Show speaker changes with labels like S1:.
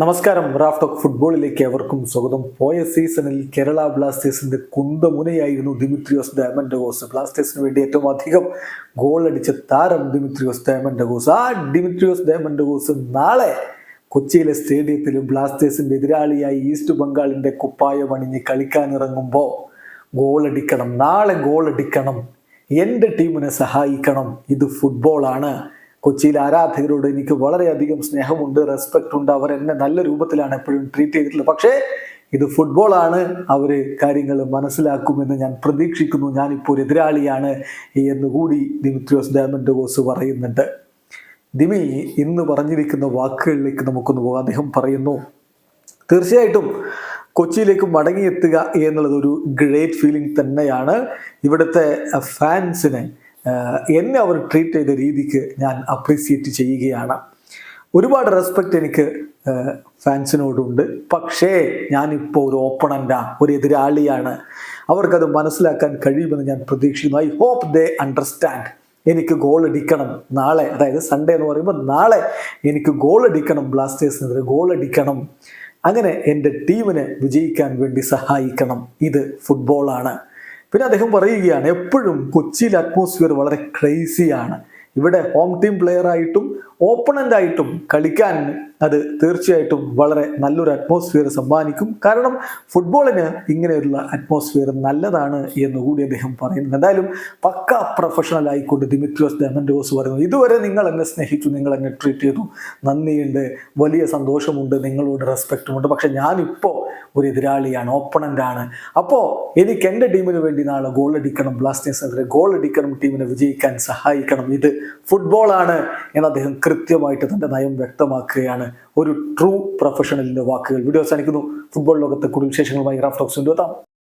S1: നമസ്കാരം. Raft of ഫുട്ബോളിലേക്ക് അവർക്കും സ്വാഗതം. പോയ സീസണിൽ കേരള ബ്ലാസ്റ്റേഴ്സിന്റെ കുന്തമുനയായിരുന്നു ദിമിത്രിയോസ് ഡയമൻഡഗോസ് ബ്ലാസ്റ്റേഴ്സിന് വേണ്ടി ഏറ്റവും അധികം ഗോൾ അടിച്ച താരം ദിമിത്രിയോസ് ഡയമൻഡഗോസ് ആ ദിമിത്രിയോസ് ഡയമൻഡഗോസ് നാളെ കൊച്ചിയിലെ സ്റ്റേഡിയത്തിൽ ബ്ലാസ്റ്റേഴ്സിന്റെ എതിരാളിയായി ഈസ്റ്റ് ബംഗാളിന്റെ കുപ്പായം അണിഞ്ഞ് കളിക്കാനിറങ്ങുമ്പോൾ ഗോളടിക്കണം നാളെ ഗോളടിക്കണം എന്റെ ടീമിനെ സഹായിക്കണം. ഇത് ഫുട്ബോളാണ്. കൊച്ചിയിലെ ആരാധകരോട് എനിക്ക് വളരെയധികം സ്നേഹമുണ്ട് റെസ്പെക്റ്റ് ഉണ്ട്. അവർ എന്നെ നല്ല രൂപത്തിലാണ് എപ്പോഴും ട്രീറ്റ് ചെയ്തിട്ടുള്ളത്. പക്ഷേ ഇത് ഫുട്ബോളാണ് അവർ കാര്യങ്ങൾ മനസ്സിലാക്കുമെന്ന് ഞാൻ പ്രതീക്ഷിക്കുന്നു. ഞാനിപ്പോൾ ഒരു എതിരാളിയാണ് എന്ന് കൂടി ദിമിത്രിയോസ് ഡയമൻഡോസ് പറയുന്നുണ്ട്. ദിമി ഇന്ന് പറഞ്ഞിരിക്കുന്ന വാക്കുകളിലേക്ക് നമുക്കൊന്ന് പോകാം. അദ്ദേഹം പറയുന്നു തീർച്ചയായിട്ടും കൊച്ചിയിലേക്ക് മടങ്ങിയെത്തുക എന്നുള്ളത് ഒരു ഗ്രേറ്റ് ഫീലിംഗ് തന്നെയാണ്. ഇവിടുത്തെ ഫാൻസിനെ എന്നെ അവർ ട്രീറ്റ് ചെയ്ത രീതിക്ക് ഞാൻ അപ്രീസിയേറ്റ് ചെയ്യുകയാണ്. ഒരുപാട് റെസ്പെക്റ്റ് എനിക്ക് ഫാൻസിനോടുണ്ട് പക്ഷേ ഞാനിപ്പോൾ ഒരു ഓപ്പണന്റാണ് ഒരു എതിരാളിയാണ്. അവർക്കത് മനസ്സിലാക്കാൻ കഴിയുമെന്ന് ഞാൻ പ്രതീക്ഷിക്കുന്നു. ഐ ഹോപ്പ് ദേ അണ്ടർസ്റ്റാൻഡ് എനിക്ക് ഗോൾ അടിക്കണം നാളെ. അതായത് സൺഡേ എന്ന് പറയുമ്പോൾ നാളെ എനിക്ക് ഗോൾ അടിക്കണം ബ്ലാസ്റ്റേഴ്സിനെതിരെ ഗോൾ അടിക്കണം. അങ്ങനെ എന്റെ ടീമിനെ വിജയിക്കാൻ വേണ്ടി സഹായിക്കണം. ഇത് ഫുട്ബോളാണ് പിന്നെ അദ്ദേഹം പറയുകയാണ് എപ്പോഴും കൊച്ചിയിലെ അറ്റ്മോസ്ഫിയർ വളരെ ക്രൈസിയാണ് ഇവിടെ ഹോം ടീം പ്ലെയർ ആയിട്ടും ഓപ്പണന്റ് ആയിട്ടും കളിക്കാൻ അത് തീർച്ചയായിട്ടും വളരെ നല്ലൊരു അറ്റ്മോസ്ഫിയർ സമ്മാനിക്കും. കാരണം ഫുട്ബോളിന് ഇങ്ങനെയുള്ള അറ്റ്മോസ്ഫിയർ നല്ലതാണ് എന്ന് കൂടി അദ്ദേഹം പറയുന്നു എന്തായാലും പക്ക പ്രൊഫഷണൽ ആയിക്കൊണ്ട് ദിമിത്രിയോസ് ഡെമൻഡോസ് പറയുന്നു ഇതുവരെ നിങ്ങൾ എന്നെ സ്നേഹിച്ചു നിങ്ങൾ എന്നെ ട്രീറ്റ് ചെയ്തു. നന്ദിയുണ്ട് വലിയ സന്തോഷമുണ്ട് നിങ്ങളോട് റെസ്പെക്റ്റുമുണ്ട് പക്ഷെ ഞാനിപ്പോൾ ഒരു എതിരാളിയാണ് ഓപ്പണന്റ് ആണ്. അപ്പോൾ എനിക്ക് എന്റെ ടീമിന് വേണ്ടി നാളെ ഗോൾ അടിക്കണം ബ്ലാസ്റ്റേഴ്സിനെതിരെ ഗോൾ അടിക്കണം ടീമിനെ വിജയിക്കാൻ സഹായിക്കണം. ഇത് ഫുട്ബോളാണ് എന്ന് അദ്ദേഹം കൃത്യമായിട്ട് തന്റെ നയം വ്യക്തമാക്കുകയാണ് ഒരു ട്രൂ പ്രൊഫഷണലിന്റെ വാക്കുകൾ. വീഡിയോ അവസാനിക്കുന്നു. ഫുട്ബോൾ ലോകത്തെ കൂടുതൽ വിശേഷങ്ങളുമായി റാഫ്റ്റോക്സ് എത്താം.